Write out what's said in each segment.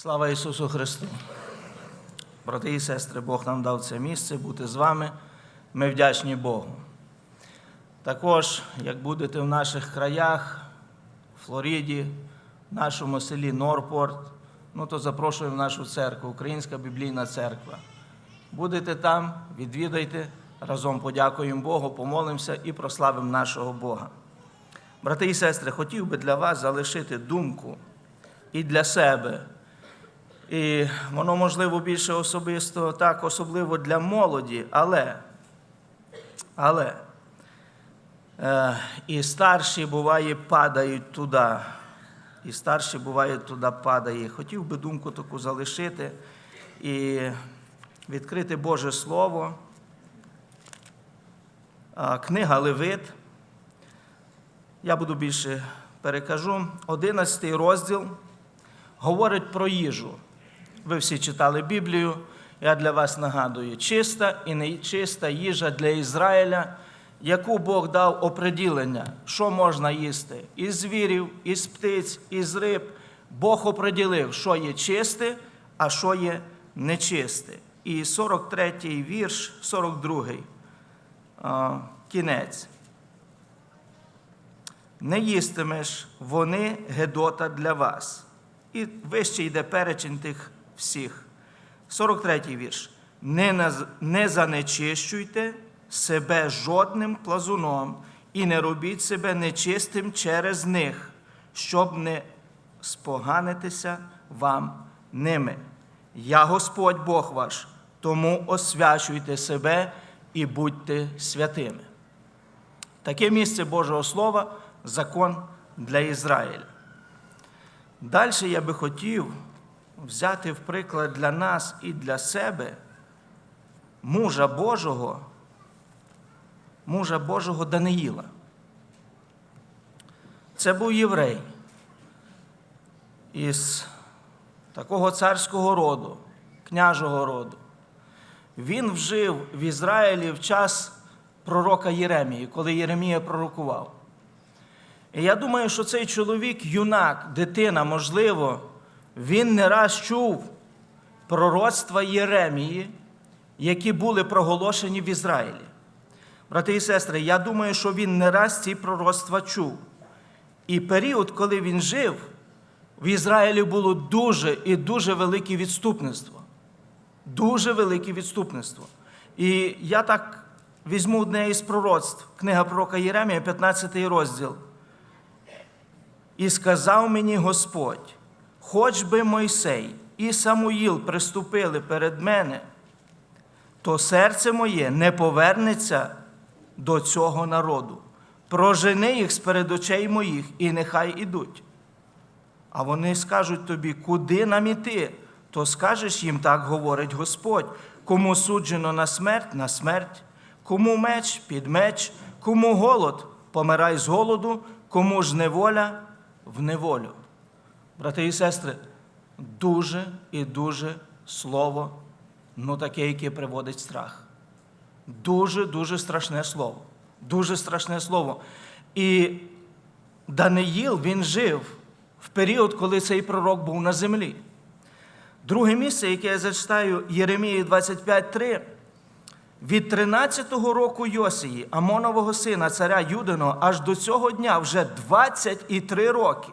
Слава Ісусу Христу! Брати і сестри, Бог нам дав це місце бути з вами. Ми вдячні Богу. Також, як будете в наших краях, в Флориді, в нашому селі Норпорт, ну то запрошуємо в нашу церкву, Українська біблійна церква. Будете там, відвідайте, разом подякуємо Богу, помолимося і прославимо нашого Бога. Брати і сестри, хотів би для вас залишити думку і для себе. І воно, можливо, більше особисто, так, особливо для молоді, але, але е, і старші, буває, падають туди. І старші, буває, туди падає. Хотів би думку таку залишити і відкрити Боже Слово. Книга Левит. Я буду більше перекажу. 11 розділ говорить про їжу. Ви всі читали Біблію. Я для вас нагадую, чиста і нечиста їжа для Ізраїля, яку Бог дав оприділення, що можна їсти із звірів, із птиць, із риб. Бог оприділив, що є чисте, а що є нечисте. І 43-й вірш, 42-й кінець. Не їстимеш вони Гедота для вас. І вище йде перечень тих всіх. 43-й вірш. Не, наз... не занечищуйте себе жодним плазуном і не робіть себе нечистим через них, щоб не споганитися вам ними. Я Господь Бог ваш, тому освячуйте себе і будьте святими. Таке місце Божого Слова закон для Ізраїля. Далі я би хотів взяти в приклад для нас і для себе мужа Божого, мужа Божого Даниїла. Це був єврей із такого царського роду, княжого роду. Він вжив в Ізраїлі в час пророка Єремії, коли Єремія пророкував. І я думаю, що цей чоловік, юнак, дитина, можливо, він не раз чув пророцтва Єремії, які були проголошені в Ізраїлі. Брати і сестри, я думаю, що він не раз ці пророцтва чув. І період, коли він жив, в Ізраїлі було дуже і дуже велике відступництво. Дуже велике відступництво. І я так візьму одне із пророцтв, книга пророка Єремія, 15 розділ. І сказав мені Господь, хоч би Мойсей і Самуїл приступили перед мене, то серце моє не повернеться до цього народу. Прожени їх з перед очей моїх, і нехай ідуть. А вони скажуть тобі, куди нам іти? То скажеш їм, так говорить Господь, кому суджено на смерть, на смерть, кому меч під меч, кому голод, помирай з голоду, кому ж неволя в неволю. Брати і сестри, дуже і дуже слово, ну таке, яке приводить страх. Дуже, дуже страшне слово. Дуже страшне слово. І Даниїл він жив в період, коли цей пророк був на землі. Друге місце, яке я зачитаю Єремії 25.3, від 13-го року Йосії, Амонового сина, царя Юдиного, аж до цього дня вже 23 роки.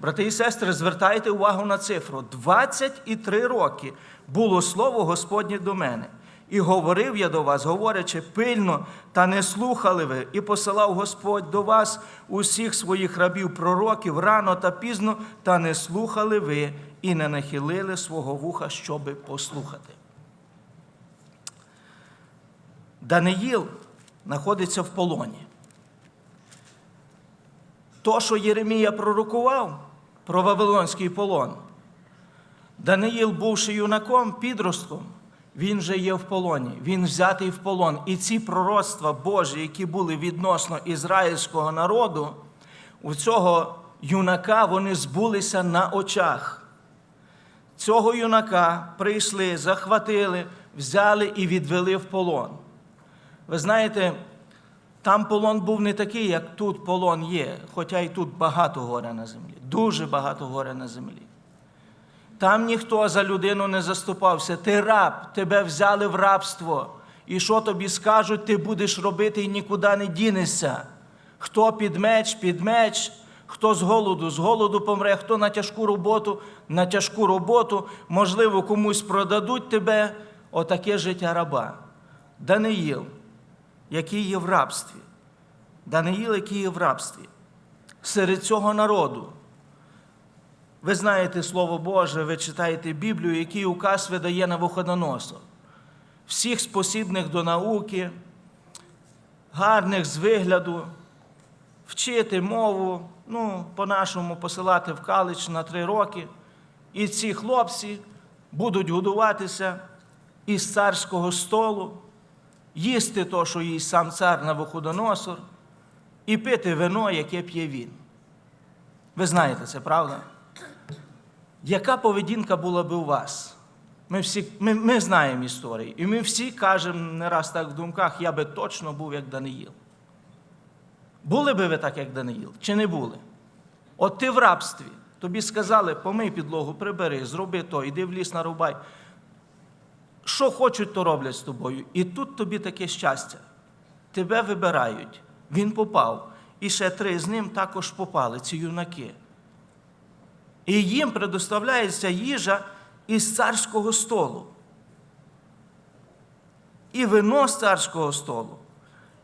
Брати і сестри, звертайте увагу на цифру. 23 роки було слово Господнє до мене. І говорив я до вас, говорячи пильно, та не слухали ви, і посилав Господь до вас усіх своїх рабів пророків рано та пізно, та не слухали ви і не нахилили свого вуха, щоби послухати. Даниїл знаходиться в полоні. То, що Єремія пророкував про Вавилонський полон, Даниїл, бувши юнаком, підростком, він вже є в полоні, він взятий в полон. І ці пророцтва Божі, які були відносно ізраїльського народу, у цього юнака вони збулися на очах. Цього юнака прийшли, захватили, взяли і відвели в полон. Ви знаєте, там полон був не такий, як тут полон є, хоча і тут багато горя на землі, дуже багато горя на землі. Там ніхто за людину не заступався. Ти раб, тебе взяли в рабство. І що тобі скажуть, ти будеш робити і нікуди не дінешся. Хто під меч, під меч, хто з голоду, з голоду помре, хто на тяжку роботу, на тяжку роботу, можливо, комусь продадуть тебе. Отаке життя раба. Даниїл, який є в рабстві. Даниїл, який є в рабстві. Серед цього народу. Ви знаєте Слово Боже, ви читаєте Біблію, який указ видає на Вуходоносор. Всіх спосібних до науки, гарних з вигляду, вчити мову, ну, по-нашому посилати в калич на три роки. І ці хлопці будуть годуватися із царського столу, їсти то, що їсть сам цар на Вуходоносор, і пити вино, яке п'є він. Ви знаєте це, правда? Яка поведінка була би у вас? Ми всі ми, ми знаємо історії, і ми всі кажемо не раз так в думках, я би точно був як Даниїл. Були би ви так, як Даниїл, чи не були? От ти в рабстві, тобі сказали, помий підлогу, прибери, зроби то, іди в ліс нарубай. Що хочуть, то роблять з тобою. І тут тобі таке щастя. Тебе вибирають. Він попав. І ще три з ним також попали, ці юнаки. І їм предоставляється їжа із царського столу. І вино з царського столу.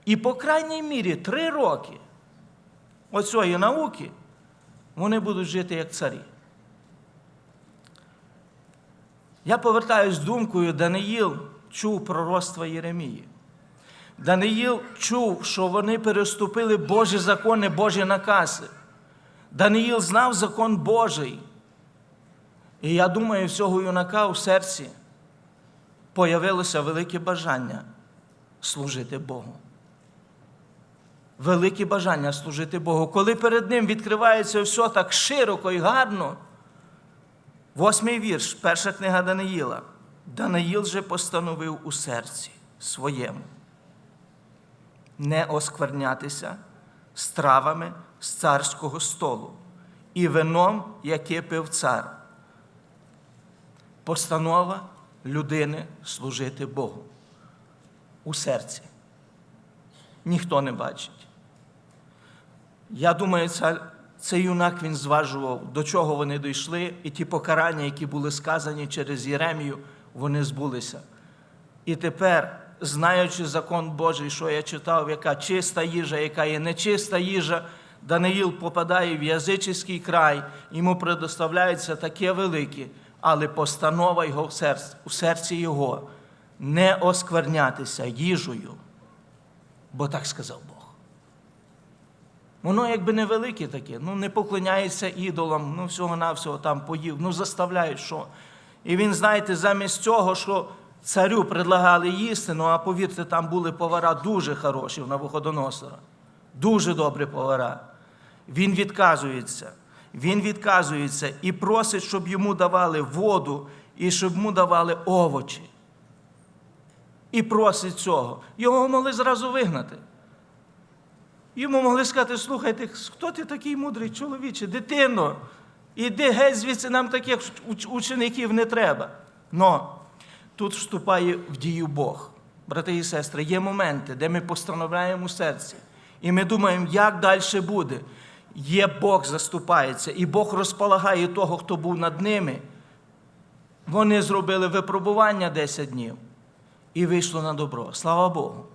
І по крайній мірі три роки оцієї науки вони будуть жити як царі. Я повертаюсь думкою, Даниїл чув пророцтва Єремії. Даниїл чув, що вони переступили Божі закони, Божі накази. Даниїл знав закон Божий. І я думаю, всього юнака у серці появилося велике бажання служити Богу. Велике бажання служити Богу. Коли перед ним відкривається все так широко і гарно, восьмий вірш, перша книга Даниїла. Даниїл же постановив у серці своєму не осквернятися стравами з царського столу і вином, яке пив цар. Постанова людини служити Богу у серці. Ніхто не бачить. Я думаю, це, цей юнак він зважував, до чого вони дійшли, і ті покарання, які були сказані через Єремію, вони збулися. І тепер, знаючи закон Божий, що я читав, яка чиста їжа, яка є нечиста їжа, Даниїл попадає в язичний край, йому предоставляється таке велике, але постанова його в серці, у серці його не осквернятися їжею, бо так сказав Бог. Воно якби невелике таке, ну не поклоняється ідолам, ну всього-навсього там поїв, ну заставляють що. І він, знаєте, замість цього, що царю предлагали їсти, ну а повірте, там були повара дуже хороші в Навуходоносора. Дуже добрі повара. Він відказується. Він відказується і просить, щоб йому давали воду і щоб йому давали овочі. І просить цього. Його могли зразу вигнати. Йому могли сказати, слухайте, хто ти такий мудрий чоловіче, дитино, іди геть звідси нам таких учеників не треба. Но тут вступає в дію Бог. Брати і сестри, є моменти, де ми постановляємо серці. І ми думаємо, як далі буде. Є Бог заступається, і Бог розполагає того, хто був над ними. Вони зробили випробування 10 днів і вийшло на добро. Слава Богу.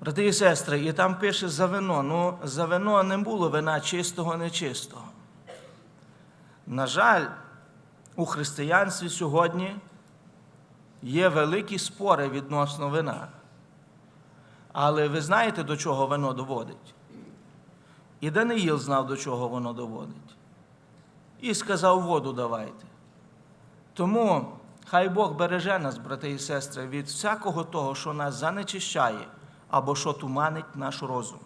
Брати і сестри, і там пише за вино. Ну, за вино не було вина чистого, нечистого. На жаль, у християнстві сьогодні є великі спори відносно вина. Але ви знаєте, до чого вино доводить? І Даниїл знав, до чого воно доводить. І сказав, воду давайте. Тому хай Бог береже нас, брати і сестри, від всякого того, що нас занечищає або що туманить наш розум.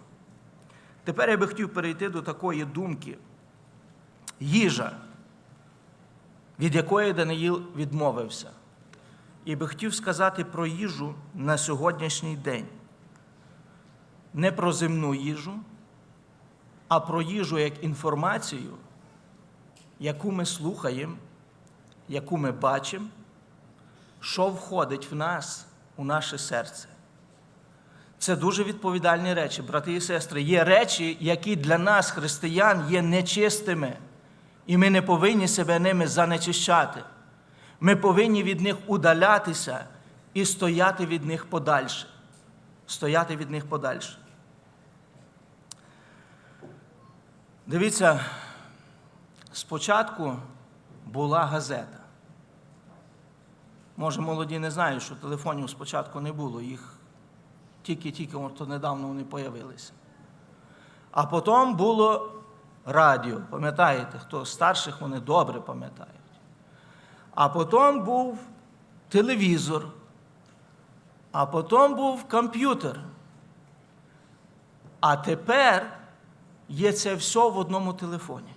Тепер я би хотів перейти до такої думки. Їжа, від якої Даниїл відмовився. І би хотів сказати про їжу на сьогоднішній день. Не про земну їжу, а про їжу як інформацію, яку ми слухаємо, яку ми бачимо, що входить в нас, у наше серце. Це дуже відповідальні речі, брати і сестри. Є речі, які для нас, християн, є нечистими, і ми не повинні себе ними занечищати. Ми повинні від них удалятися і стояти від них подальше. Стояти від них подальше. Дивіться, спочатку була газета. Може, молоді не знають, що телефонів спочатку не було, їх тільки-тільки недавно вони появилися. А потім було радіо. Пам'ятаєте, хто старших вони добре пам'ятають. А потім був телевізор, а потім був комп'ютер. А тепер є це все в одному телефоні.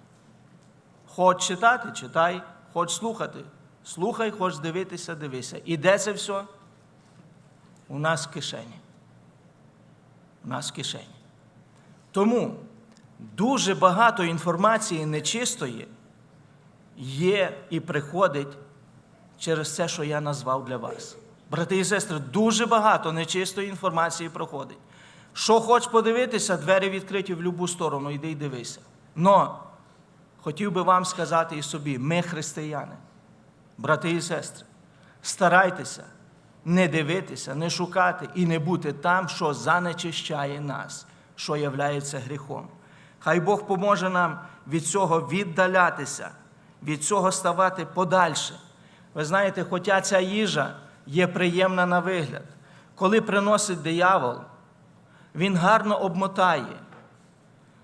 Хоч читати, читай, хоч слухати, слухай, хоч дивитися, дивися. І де це все? У нас в кишені. У нас в кишені. Тому дуже багато інформації нечистої є і приходить через те, що я назвав для вас. Брати і сестри, дуже багато нечистої інформації проходить. Що хочеш подивитися, двері відкриті в будь-яку сторону, йди й дивися. Но хотів би вам сказати і собі, ми християни, брати і сестри, старайтеся не дивитися, не шукати і не бути там, що занечищає нас, що являється гріхом. Хай Бог поможе нам від цього віддалятися, від цього ставати подальше. Ви знаєте, хоча ця їжа є приємна на вигляд, коли приносить диявол, він гарно обмотає,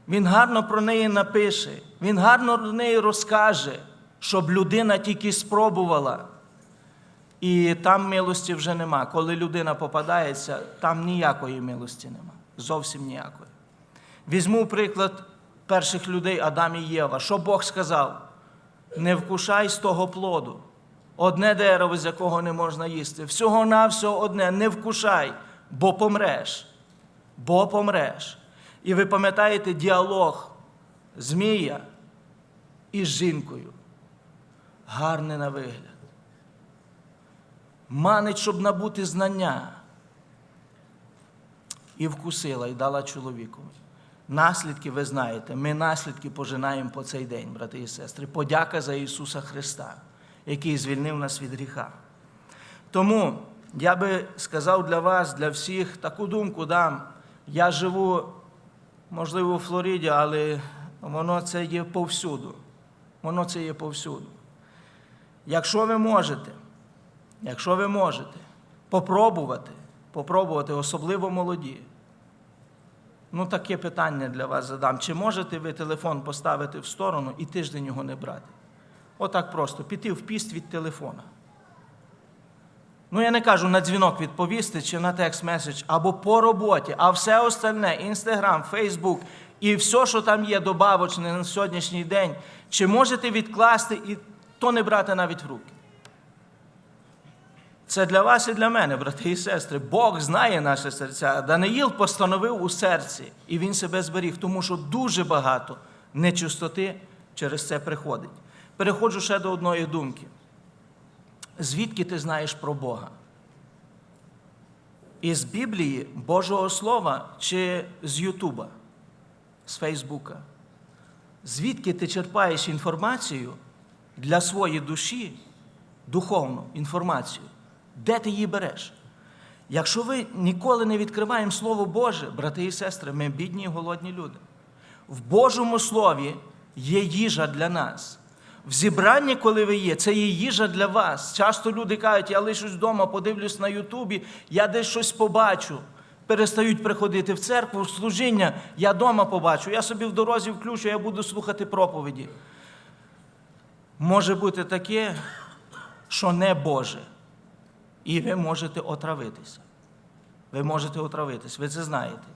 він гарно про неї напише, він гарно про неї розкаже, щоб людина тільки спробувала. І там милості вже нема. Коли людина попадається, там ніякої милості нема. Зовсім ніякої. Візьму приклад перших людей Адам і Єва. Що Бог сказав? Не вкушай з того плоду. Одне дерево, з якого не можна їсти. Всього-навсього одне, не вкушай, бо помреш. Бо помреш. І ви пам'ятаєте діалог Змія із жінкою. Гарний на вигляд. Манить, щоб набути знання. І вкусила, і дала чоловікові. Наслідки, ви знаєте, ми наслідки пожинаємо по цей день, брати і сестри. Подяка за Ісуса Христа, який звільнив нас від гріха. Тому я би сказав для вас, для всіх, таку думку дам. Я живу, можливо, у Флориді, але воно це є повсюду. Воно це є повсюду. Якщо ви можете, якщо ви можете попробувати, попробувати, особливо молоді, ну таке питання для вас задам. Чи можете ви телефон поставити в сторону і тиждень його не брати? Отак просто піти в піст від телефона. Ну, я не кажу на дзвінок відповісти чи на текст меседж або по роботі, а все остальне Інстаграм, Фейсбук і все, що там є добавочне на сьогоднішній день, чи можете відкласти і то не брати навіть в руки? Це для вас і для мене, брати і сестри. Бог знає наше серця. Даниїл постановив у серці, і він себе зберіг, тому що дуже багато нечистоти через це приходить. Переходжу ще до одної думки. Звідки ти знаєш про Бога? Із Біблії, Божого Слова чи з Ютуба, з Фейсбука? Звідки ти черпаєш інформацію для своєї душі, духовну інформацію? Де ти її береш? Якщо ви ніколи не відкриваємо Слово Боже, брати і сестри, ми бідні і голодні люди. В Божому Слові є їжа для нас. В зібранні, коли ви є, це є їжа для вас. Часто люди кажуть, я лишусь вдома, подивлюсь на Ютубі, я десь щось побачу. Перестають приходити в церкву, в служіння, я вдома побачу, я собі в дорозі включу, я буду слухати проповіді. Може бути таке, що не Боже. І ви можете отравитися. Ви можете отравитись, ви це знаєте.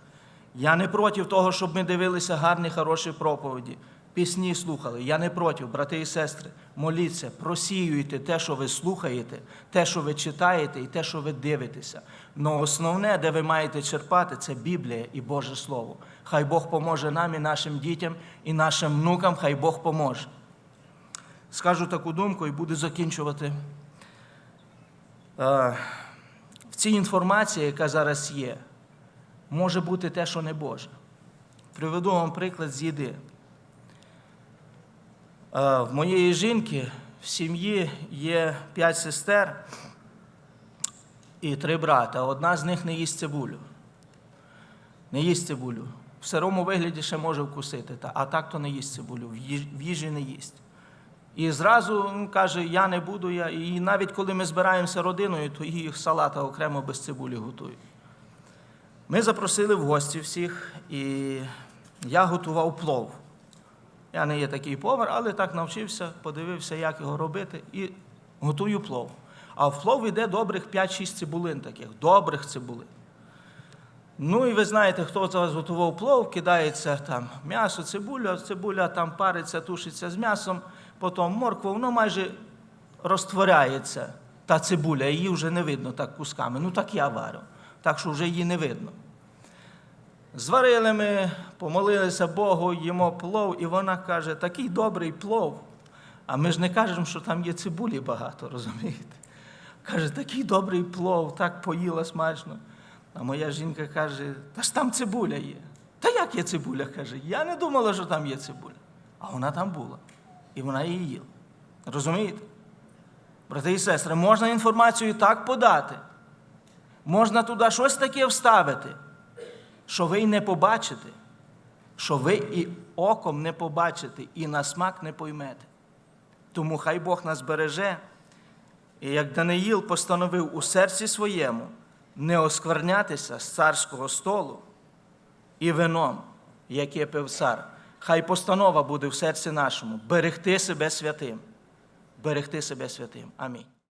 Я не проти того, щоб ми дивилися гарні, хороші проповіді, пісні слухали. Я не проти, брати і сестри. Моліться, просіюйте те, що ви слухаєте, те, що ви читаєте, і те, що ви дивитеся. Но основне, де ви маєте черпати, це Біблія і Боже Слово. Хай Бог поможе нам і нашим дітям, і нашим внукам, хай Бог поможе. скажу таку думку і буду закінчувати. Е, В цій інформації, яка зараз є, може бути те, що не Боже. Приведу вам приклад з їди. Е, В моєї жінки в сім'ї є п'ять сестер і три брата. Одна з них не їсть цибулю. Не їсть цибулю. В сирому вигляді ще може вкусити, а так то не їсть цибулю, в їжі не їсть. І зразу ну, каже, я не буду, я. І навіть коли ми збираємося родиною, то їх салата окремо без цибулі готують. Ми запросили в гості всіх, і я готував плов. Я не є такий повар, але так навчився, подивився, як його робити, і готую плов. А в плов йде добрих 5-6 цибулин таких, добрих цибулин. Ну і ви знаєте, хто з вас готував плов, кидається там м'ясо, цибуля, цибуля там париться, тушиться з м'ясом, потім морква, воно майже розтворяється, та цибуля, її вже не видно так кусками. Ну так я варю, так що вже її не видно. Зварили ми, помолилися Богу, їмо плов, і вона каже, такий добрий плов. А ми ж не кажемо, що там є цибулі багато, розумієте? Каже, такий добрий плов, так поїла смачно. А моя жінка каже, та ж там цибуля є. Та як є цибуля? каже, я не думала, що там є цибуля. А вона там була. І вона її їла. Розумієте? Брати і сестри, можна інформацію так подати. Можна туди щось таке вставити, що ви й не побачите, що ви і оком не побачите, і на смак не поймете. Тому хай Бог нас береже. І як Даниїл постановив у серці своєму не осквернятися з царського столу і вином, яке пив цар, хай постанова буде в серці нашому берегти себе святим. Берегти себе святим. Амінь.